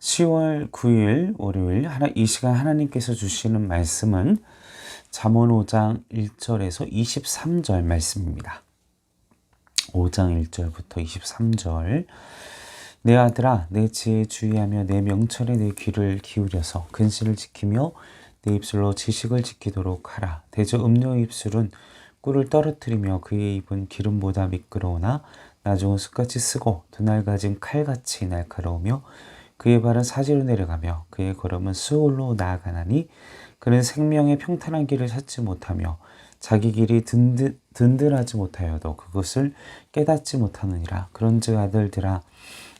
10월 9일 월요일 하나 이 시간 하나님께서 주시는 말씀은 잠언 5장 1절에서 23절 말씀입니다. 5장 1절부터 23절 내 아들아 내 지혜에 주의하며 내 명철에 내 귀를 기울여서 근시를 지키며 내 입술로 지식을 지키도록 하라. 대저 음료의 입술은 꿀을 떨어뜨리며 그의 입은 기름보다 미끄러우나 나중은 숯같이 쓰고 두날 가진 칼같이 날카로우며 그의 발은 사지로 내려가며 그의 걸음은 수월로 나아가나니 그는 생명의 평탄한 길을 찾지 못하며 자기 길이 든든, 든든하지 못하여도 그것을 깨닫지 못하느니라. 그런즉 아들들아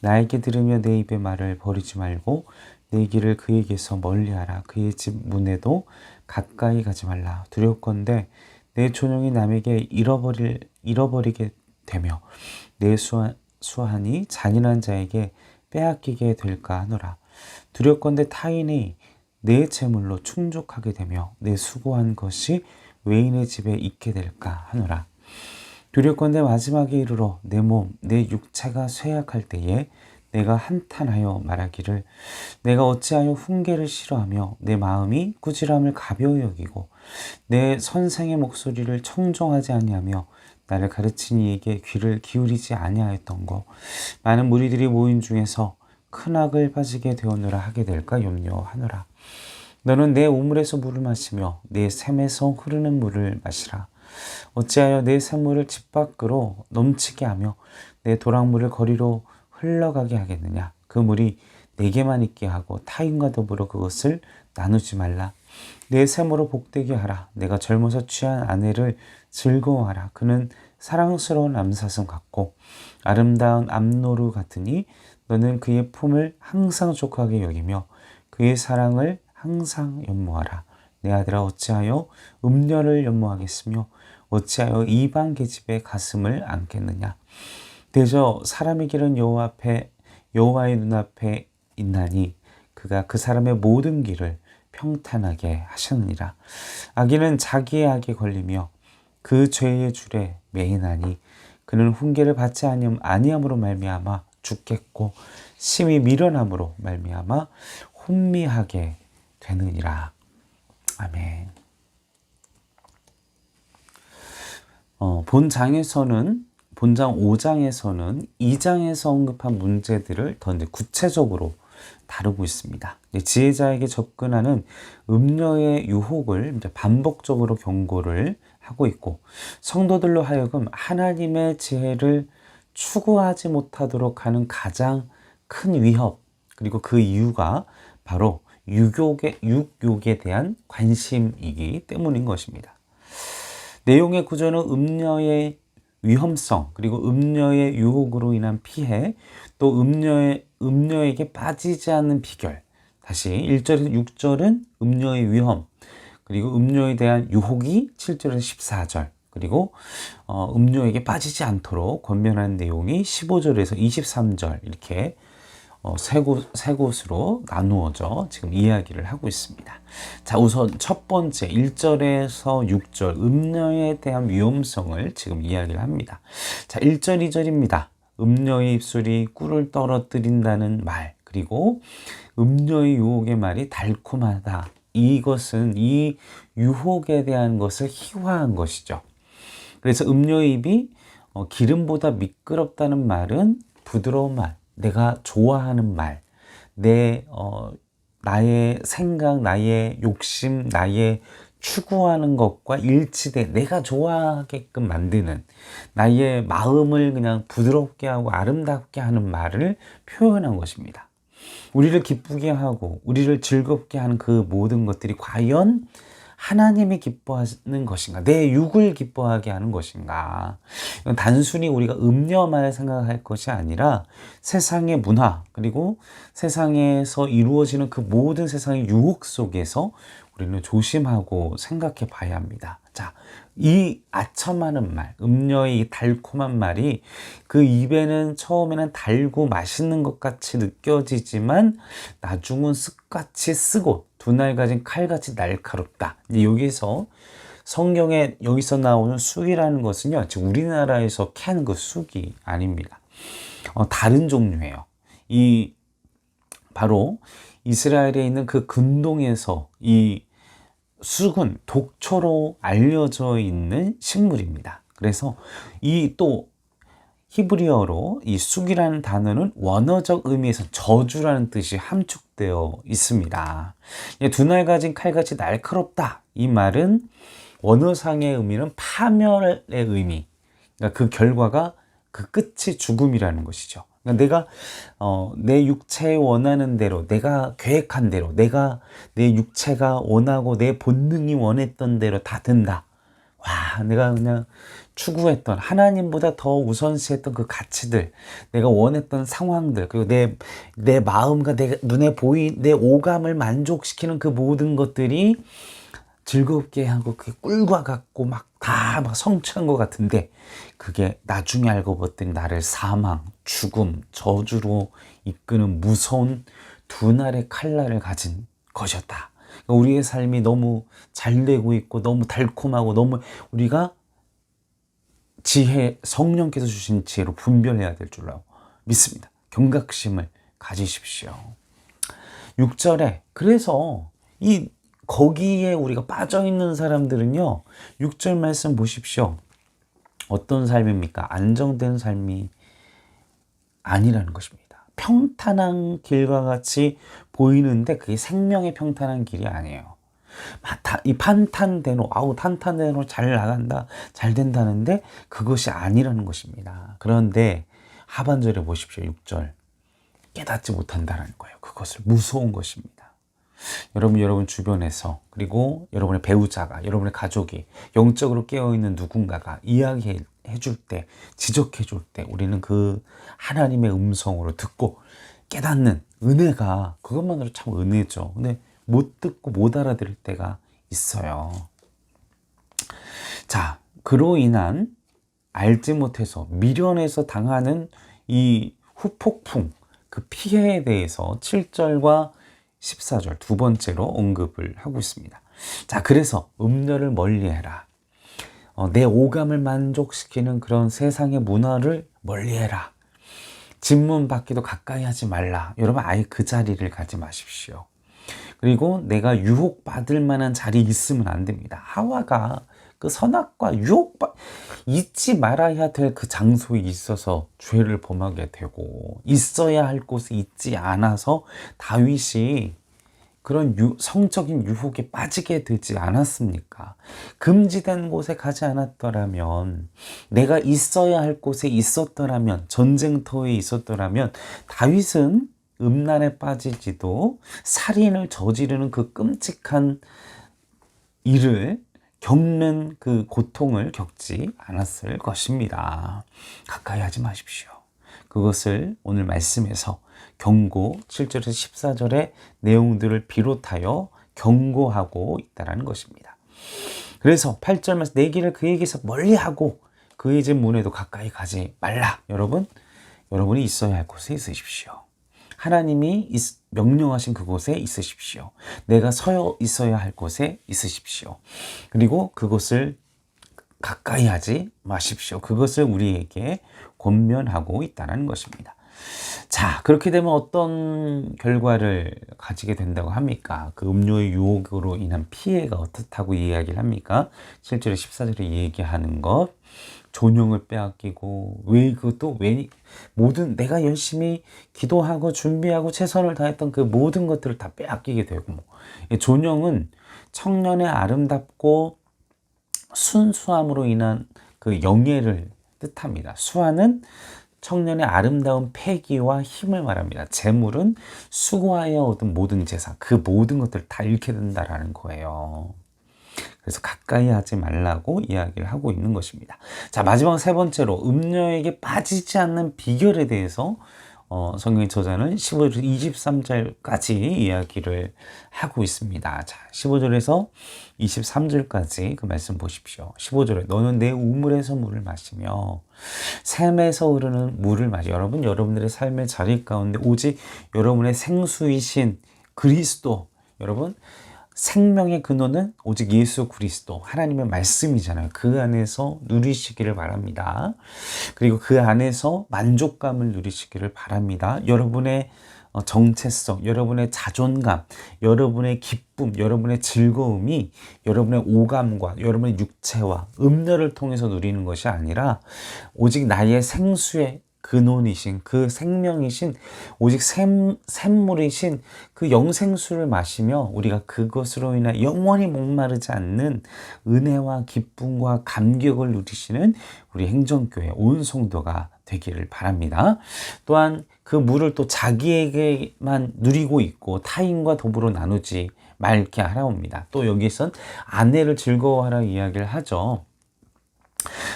나에게 들으며 내 입의 말을 버리지 말고 내 길을 그에게서 멀리하라. 그의 집 문에도 가까이 가지 말라. 두렵건대 내 존용이 남에게 잃어버릴 잃어버리게 되며 내 수한, 수한이 잔인한 자에게 빼앗기게 될까 하노라. 두렵건대 타인이 내 재물로 충족하게 되며 내 수고한 것이 외인의 집에 있게 될까 하노라. 두렵건대 마지막에 이르러 내 몸, 내 육체가 쇠약할 때에 내가 한탄하여 말하기를 내가 어찌하여 훈계를 싫어하며 내 마음이 꾸지람을 가벼워 여기고 내 선생의 목소리를 청종하지 아니하며 나를 가르친 이에게 귀를 기울이지 아니하였던 거 많은 무리들이 모인 중에서 큰 악을 빠지게 되었노라 하게 될까 염려하노라. 너는 내 우물에서 물을 마시며 내 샘에서 흐르는 물을 마시라. 어찌하여 내 샘물을 집 밖으로 넘치게 하며 내 도랑물을 거리로 흘러가게 하겠느냐? 그 물이 내게만 있게 하고 타인과 더불어 그것을 나누지 말라 내 샘으로 복되게 하라 내가 젊어서 취한 아내를 즐거워하라. 그는 사랑스러운 암사슴 같고 아름다운 암노루 같으니 너는 그의 품을 항상 족하게 여기며 그의 사랑을 항상 연모하라. 내 아들아 어찌하여 음녀를 연모하겠으며 어찌하여 이방 계집의 가슴을 안겠느냐. 대저 사람의 길은 여호와 앞에 여호와의 눈앞에 있나니 그가 그 사람의 모든 길을 평탄하게 하셨느니라. 아기는 자기의 악에 걸리며 그 죄의 줄에 매이나니 그는 훈계를 받지 아니함으로 말미암아 죽겠고 심히 미련함으로 말미암아 혼미하게 되느니라. 아멘. 어, 본장에서는 본장 5장에서는 2장에서 언급한 문제들을 더 이제 구체적으로 다루고 있습니다. 지혜자에게 접근하는 음녀의 유혹을 반복적으로 경고를 하고 있고 성도들로 하여금 하나님의 지혜를 추구하지 못하도록 하는 가장 큰 위협 그리고 그 이유가 바로 유욕에, 육욕에 대한 관심이기 때문인 것입니다. 내용의 구조는 음녀의 위험성 그리고 음녀의 유혹으로 인한 피해 또 음녀의 음녀에게 빠지지 않는 비결 다시 1절에서 6절은 음녀의 위험 그리고 음료에 대한 유혹이 7절에서 14절 그리고 어, 음료에게 빠지지 않도록 권면하는 내용이 15절에서 23절 이렇게 어, 세, 곳, 세 곳으로 나누어져 지금 이야기를 하고 있습니다. 자, 우선 첫 번째 1절에서 6절 음료에 대한 위험성을 지금 이야기를 합니다. 자, 1절, 2절입니다. 음료의 입술이 꿀을 떨어뜨린다는 말, 그리고 음료의 유혹의 말이 달콤하다. 이것은 이 유혹에 대한 것을 희화한 것이죠. 그래서 음료입이 어, 기름보다 미끄럽다는 말은 부드러운 말, 내가 좋아하는 말, 내 어, 나의 생각, 나의 욕심, 나의 추구하는 것과 일치돼 내가 좋아하게끔 만드는 나의 마음을 그냥 부드럽게 하고 아름답게 하는 말을 표현한 것입니다. 우리를 기쁘게 하고 우리를 즐겁게 하는 그 모든 것들이 과연 하나님이 기뻐하는 것인가? 내 육을 기뻐하게 하는 것인가? 단순히 우리가 음녀만을 생각할 것이 아니라 세상의 문화, 그리고 세상에서 이루어지는 그 모든 세상의 유혹 속에서 우리는 조심하고 생각해 봐야 합니다. 자, 이 아첨하는 말, 음녀의 이 달콤한 말이 그 입에는 처음에는 달고 맛있는 것 같이 느껴지지만 나중은 쓱같이 쓰고 두날 가진 칼같이 날카롭다. 여기서 성경에 여기서 나오는 쑥이라는 것은요, 지금 우리나라에서 캔그 쑥이 아닙니다. 어, 다른 종류예요. 이 바로 이스라엘에 있는 그 근동에서 이 쑥은 독초로 알려져 있는 식물입니다. 그래서 이 또 히브리어로 이 쑥이라는 단어는 원어적 의미에서 저주라는 뜻이 함축되어 있습니다. 두 날 가진 칼같이 날카롭다. 이 말은 원어상의 의미는 파멸의 의미. 그러니까 그 결과가 그 끝이 죽음이라는 것이죠. 그러니까 내가 어, 내 육체에 원하는 대로, 내가 계획한 대로, 내가 내 육체가 원하고 내 본능이 원했던 대로 다 된다. 와, 내가 그냥 추구했던 하나님보다 더 우선시했던 그 가치들, 내가 원했던 상황들, 그리고 내, 내 마음과 내 눈에 보이, 내 오감을 만족시키는 그 모든 것들이 즐겁게 하고 그 꿀과 같고 막 다 막 성취한 것 같은데 그게 나중에 알고 봤더니 나를 사망, 죽음, 저주로 이끄는 무서운 두 날의 칼날을 가진 것이었다. 그러니까 우리의 삶이 너무 잘 되고 있고 너무 달콤하고 너무 우리가 지혜 성령께서 주신 지혜로 분별해야 될 줄로 믿습니다. 경각심을 가지십시오. 6절에 그래서 이 거기에 우리가 빠져 있는 사람들은요. 6절 말씀 보십시오. 어떤 삶입니까? 안정된 삶이 아니라는 것입니다. 평탄한 길과 같이 보이는데 그게 생명의 평탄한 길이 아니에요. 이 판탄대로, 아우, 탄탄대로 잘 나간다, 잘 된다는데 그것이 아니라는 것입니다. 그런데 하반절에 보십시오. 6절. 깨닫지 못한다는 거예요. 그것을 무서운 것입니다. 여러분, 여러분 주변에서, 그리고 여러분의 배우자가, 여러분의 가족이, 영적으로 깨어있는 누군가가 이야기해 줄 때, 지적해 줄 때, 우리는 그 하나님의 음성으로 듣고 깨닫는 은혜가, 그것만으로 참 은혜죠. 근데 못 듣고 못 알아들을 때가 있어요. 자, 그로 인한 알지 못해서 미련해서 당하는 이 후폭풍, 그 피해에 대해서 7절과 14절 두 번째로 언급을 하고 있습니다. 자, 그래서 음녀를 멀리해라. 어, 내 오감을 만족시키는 그런 세상의 문화를 멀리해라. 집문 받기도 가까이 하지 말라. 여러분 아예 그 자리를 가지 마십시오. 그리고 내가 유혹받을 만한 자리 있으면 안 됩니다. 하와가 그 선악과 유혹받 잊지 말아야 될 그 장소에 있어서 죄를 범하게 되고 있어야 할 곳에 있지 않아서 다윗이 그런 유, 성적인 유혹에 빠지게 되지 않았습니까? 금지된 곳에 가지 않았더라면, 내가 있어야 할 곳에 있었더라면, 전쟁터에 있었더라면, 다윗은 음란에 빠지지도 살인을 저지르는 그 끔찍한 일을 겪는 그 고통을 겪지 않았을 것입니다. 가까이 하지 마십시오. 그것을 오늘 말씀에서 경고 7절에서 14절의 내용들을 비롯하여 경고하고 있다는 것입니다. 그래서 8절 말씀 내 길을 그에게서 멀리하고 그의 집 문에도 가까이 가지 말라. 여러분, 여러분이 있어야 할 곳에 있으십시오. 하나님이 명령하신 그곳에 있으십시오. 내가 서 있어야 할 곳에 있으십시오. 그리고 그곳을 가까이 하지 마십시오. 그것을 우리에게 권면하고 있다는 것입니다. 자, 그렇게 되면 어떤 결과를 가지게 된다고 합니까? 그 음료의 유혹으로 인한 피해가 어떻다고 이야기를 합니까? 7절에 14절에 얘기하는 것. 존용을 빼앗기고 왜 그것도 왜 모든 내가 열심히 기도하고 준비하고 최선을 다했던 그 모든 것들을 다 빼앗기게 되고 뭐. 존용은 청년의 아름답고 순수함으로 인한 그 영예를 뜻합니다. 수화는 청년의 아름다운 패기와 힘을 말합니다. 재물은 수고하여 얻은 모든 재산, 그 모든 것들을 다 잃게 된다라는 거예요. 그래서 가까이 하지 말라고 이야기를 하고 있는 것입니다. 자, 마지막 세 번째로 음녀에게 빠지지 않는 비결에 대해서 어, 성경의 저자는 15절 23절까지 이야기를 하고 있습니다. 자, 15절에서 23절까지 그 말씀 보십시오. 15절에 너는 내 우물에서 물을 마시며 샘에서 흐르는 물을 마시. 여러분, 여러분들의 삶의 자리 가운데 오직 여러분의 생수이신 그리스도 여러분 생명의 근원은 오직 예수 그리스도 하나님의 말씀이잖아요. 그 안에서 누리시기를 바랍니다. 그리고 그 안에서 만족감을 누리시기를 바랍니다. 여러분의 어, 정체성, 여러분의 자존감, 여러분의 기쁨, 여러분의 즐거움이 여러분의 오감과 여러분의 육체와 음료를 통해서 누리는 것이 아니라 오직 나의 생수의 근원이신 그 생명이신 오직 샘, 샘물이신 그 영생수를 마시며 우리가 그것으로 인해 영원히 목마르지 않는 은혜와 기쁨과 감격을 누리시는 우리 행정교회 온 성도가 되기를 바랍니다. 또한 그 물을 또 자기에게만 누리고 있고 타인과 더불어 나누지 말게 하라옵니다. 또 여기선 아내를 즐거워하라 이야기를 하죠.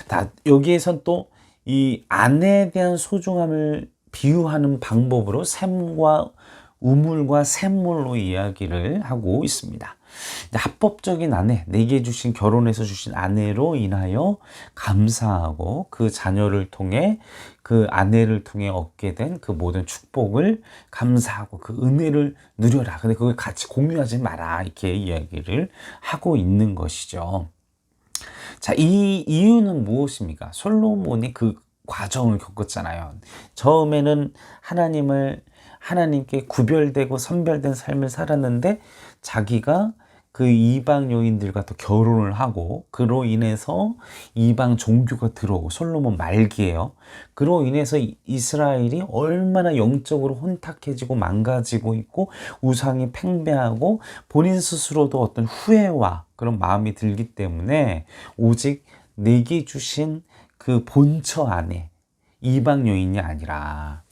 다 여기에선 또 이 아내에 대한 소중함을 비유하는 방법으로 샘과 우물과 샘물로 이야기를 하고 있습니다. 합법적인 아내, 내게 주신 결혼해서 주신 아내로 인하여 감사하고 그 자녀를 통해 그 아내를 통해 얻게 된 그 모든 축복을 감사하고 그 은혜를 누려라. 근데 그걸 같이 공유하지 마라. 이렇게 이야기를 하고 있는 것이죠. 자, 이 이유는 무엇입니까? 솔로몬이 그 과정을 겪었잖아요. 처음에는 하나님을 하나님께 구별되고 선별된 삶을 살았는데 자기가 그 이방 여인들과 또 결혼을 하고 그로 인해서 이방 종교가 들어오고 솔로몬 말기에요. 그로 인해서 이스라엘이 얼마나 영적으로 혼탁해지고 망가지고 있고 우상이 팽배하고 본인 스스로도 어떤 후회와 그런 마음이 들기 때문에 오직 내게 주신 그 본처 안에 이방 여인이 아니라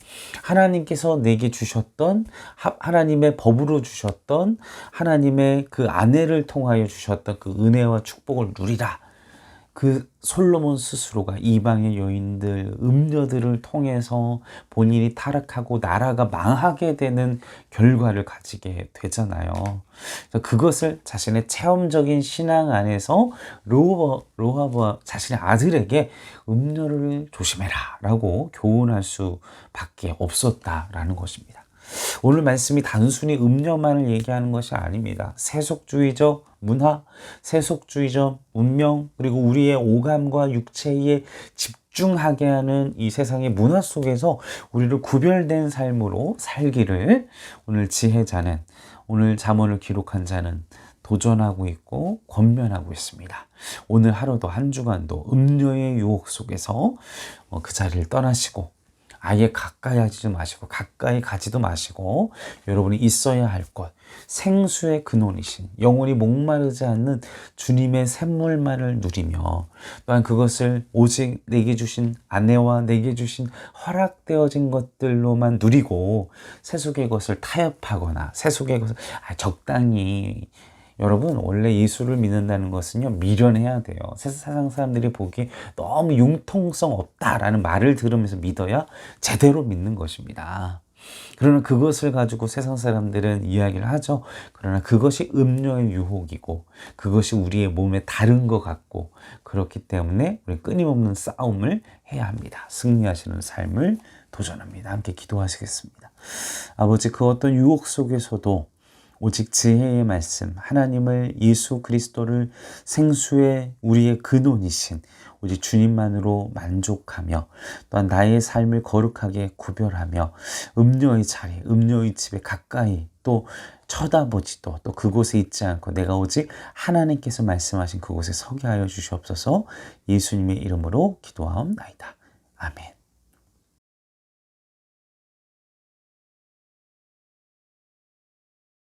하나님께서 내게 주셨던 하나님의 법으로 주셨던 하나님의 그 아내를 통하여 주셨던 그 은혜와 축복을 누리라. 그 솔로몬 스스로가 이방의 여인들, 음녀들을 통해서 본인이 타락하고 나라가 망하게 되는 결과를 가지게 되잖아요. 그것을 자신의 체험적인 신앙 안에서 로하, 로하바 자신의 아들에게 음녀를 조심해라 라고 교훈할 수밖에 없었다라는 것입니다. 오늘 말씀이 단순히 음료만을 얘기하는 것이 아닙니다. 세속주의적 문화, 세속주의적 문명, 그리고 우리의 오감과 육체에 집중하게 하는 이 세상의 문화 속에서 우리를 구별된 삶으로 살기를 오늘 지혜자는, 오늘 잠언을 기록한 자는 도전하고 있고 권면하고 있습니다. 오늘 하루도 한 주간도 음료의 유혹 속에서 어, 그 자리를 떠나시고 아예 가까이 하지도 마시고 가까이 가지도 마시고 여러분이 있어야 할 것 생수의 근원이신 영원히 목마르지 않는 주님의 샘물만을 누리며 또한 그것을 오직 내게 주신 아내와 내게 주신 허락되어진 것들로만 누리고 세속의 것을 타협하거나 세속의 것을 아, 적당히 여러분 원래 예수를 믿는다는 것은요 미련해야 돼요. 세상 사람들이 보기에 너무 융통성 없다라는 말을 들으면서 믿어야 제대로 믿는 것입니다. 그러나 그것을 가지고 세상 사람들은 이야기를 하죠. 그러나 그것이 음료의 유혹이고 그것이 우리의 몸에 다른 것 같고 그렇기 때문에 우리 끊임없는 싸움을 해야 합니다. 승리하시는 삶을 도전합니다. 함께 기도하시겠습니다. 아버지 그 어떤 유혹 속에서도 오직 지혜의 말씀, 하나님을 예수 그리스도를 생수의 우리의 근원이신 오직 주님만으로 만족하며 또한 나의 삶을 거룩하게 구별하며 음료의 자리, 음료의 집에 가까이 또 쳐다보지도 또 그곳에 있지 않고 내가 오직 하나님께서 말씀하신 그곳에 서게 하여 주시옵소서 예수님의 이름으로 기도하옵나이다. 아멘.